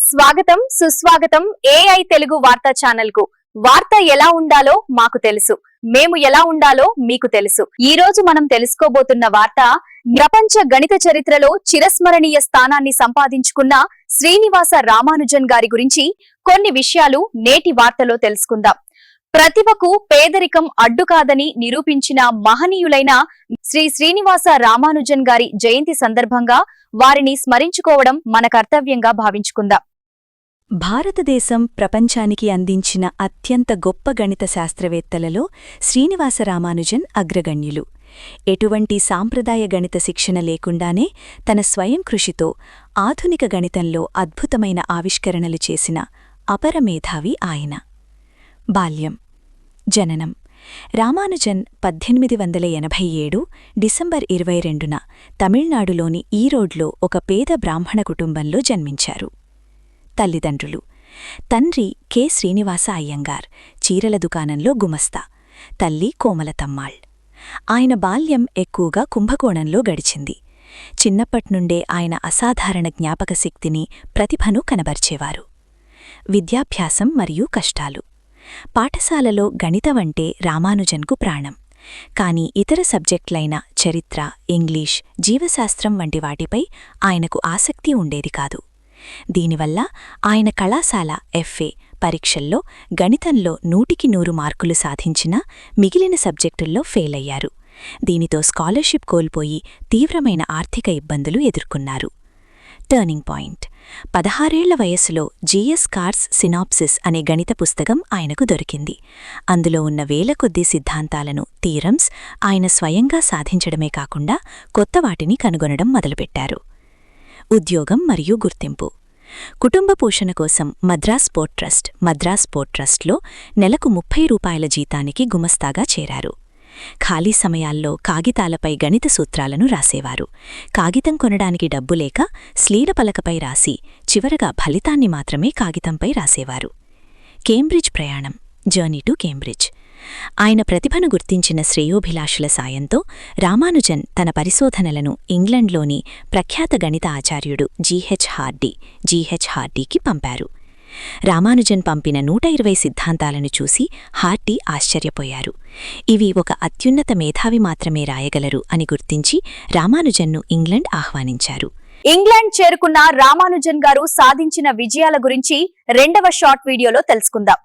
స్వాగతం సుస్వాగతం ఏఐ తెలుగు వార్తా ఛానల్కు వార్త ఎలా ఉండాలో మాకు తెలుసు. మేము ఎలా ఉండాలో మీకు తెలుసు. ఈ రోజు మనం తెలుసుకోబోతున్న వార్త ప్రపంచ గణిత చరిత్రలో చిరస్మరణీయ స్థానాన్ని సంపాదించుకున్న శ్రీనివాస రామానుజన్ గారి గురించి కొన్ని విషయాలు నేటి వార్తలో తెలుసుకుందాం. ప్రతిభకు పేదరికం అడ్డు కాదని నిరూపించిన మహనీయులైన శ్రీ శ్రీనివాస రామానుజన్ గారి జయంతి సందర్భంగా వారిని స్మరించుకోవడం మన కర్తవ్యంగా భావించుకుందాం. భారతదేశం ప్రపంచానికి అందించిన అత్యంత గొప్ప గణిత శాస్త్రవేత్తలలో శ్రీనివాస రామానుజన్ అగ్రగణ్యులు. ఎటువంటి సాంప్రదాయ గణిత శిక్షణ లేకుండానే తన స్వయం కృషితో ఆధునిక గణితంలో అద్భుతమైన ఆవిష్కరణలు చేసిన అపరమేధావి ఆయన. బాల్యం. జననం. రామానుజన్ పద్దెనిమిది వందల ఎనభై ఏడు డిసెంబర్ ఇరవై రెండున తమిళనాడులోని ఈరోడ్లో ఒక పేద బ్రాహ్మణ కుటుంబంలో జన్మించారు. తల్లిదండ్రులు. తండ్రి కె. శ్రీనివాస అయ్యంగార్ చీరల దుకాణంలో గుమస్తా తల్లి కోమలతమ్మాళ్. ఆయన బాల్యం ఎక్కువగా కుంభకోణంలో గడిచింది. చిన్నప్పట్నుండే ఆయన అసాధారణ జ్ఞాపకశక్తిని ప్రతిభను కనబర్చేవారు. విద్యాభ్యాసం మరియు కష్టాలు. పాఠశాలలో గణితమంటే రామానుజన్కు ప్రాణం. కాని ఇతర సబ్జెక్టులైన చరిత్ర ఇంగ్లీష్ జీవశాస్త్రం వంటి వాటిపై ఆయనకు ఆసక్తి ఉండేది కాదు. దీనివల్ల ఆయన కళాశాల ఎఫ్ఏ పరీక్షల్లో గణితంలో నూటికి నూరు మార్కులు సాధించినా మిగిలిన సబ్జెక్టుల్లో ఫెయిలయ్యారు. దీనితో స్కాలర్షిప్ కోల్పోయి తీవ్రమైన ఆర్థిక ఇబ్బందులు ఎదుర్కొన్నారు. Turning point. పదహారేళ్ళ వయస్సులో జీఎస్ కార్స్ సినాప్సిస్ అనే గణిత పుస్తకం ఆయనకు దొరికింది. అందులో ఉన్న వేల కొద్దీ సిద్ధాంతాలను థీరమ్స్ ఆయన స్వయంగా సాధించడమే కాకుండా కొత్త వాటిని కనుగొనడం మొదలుపెట్టారు. ఉద్యోగం మరియు గుర్తింపు. కుటుంబ పోషణ కోసం Madras port trust Madras port ట్రస్ట్లో నెలకు ముప్పై రూపాయల జీతానికి గుమస్తాగా చేరారు. ఖాళీ సమయాల్లో కాగితాలపై గణిత సూత్రాలను రాసేవారు. కాగితం కొనడానికి డబ్బు లేక స్లీల పలకపై రాసి చివరగా ఫలితాన్ని మాత్రమే కాగితంపై రాసేవారు. కేంబ్రిడ్జ్ ప్రయాణం జర్నీ టు కేంబ్రిడ్జ్. ఆయన ప్రతిభను గుర్తించిన శ్రేయోభిలాషుల సాయంతో రామానుజన్ తన పరిశోధనలను ఇంగ్లండ్లోని ప్రఖ్యాత గణిత ఆచార్యుడు జీహెచ్ హార్డీ జీహెచ్ హార్డీకి పంపారు. రామానుజన్ పంపిన నూట ఇరవై సిద్ధాంతాలను చూసి హార్డీ ఆశ్చర్యపోయారు. ఇవి ఒక అత్యున్నత మేధావి మాత్రమే రాయగలరు అని గుర్తించి రామానుజన్ను ఇంగ్లండ్ ఆహ్వానించారు. ఇంగ్లాండ్ చేరుకున్న రామానుజన్ గారు సాధించిన విజయాల గురించి రెండవ షార్ట్ వీడియోలో తెలుసుకుందాం.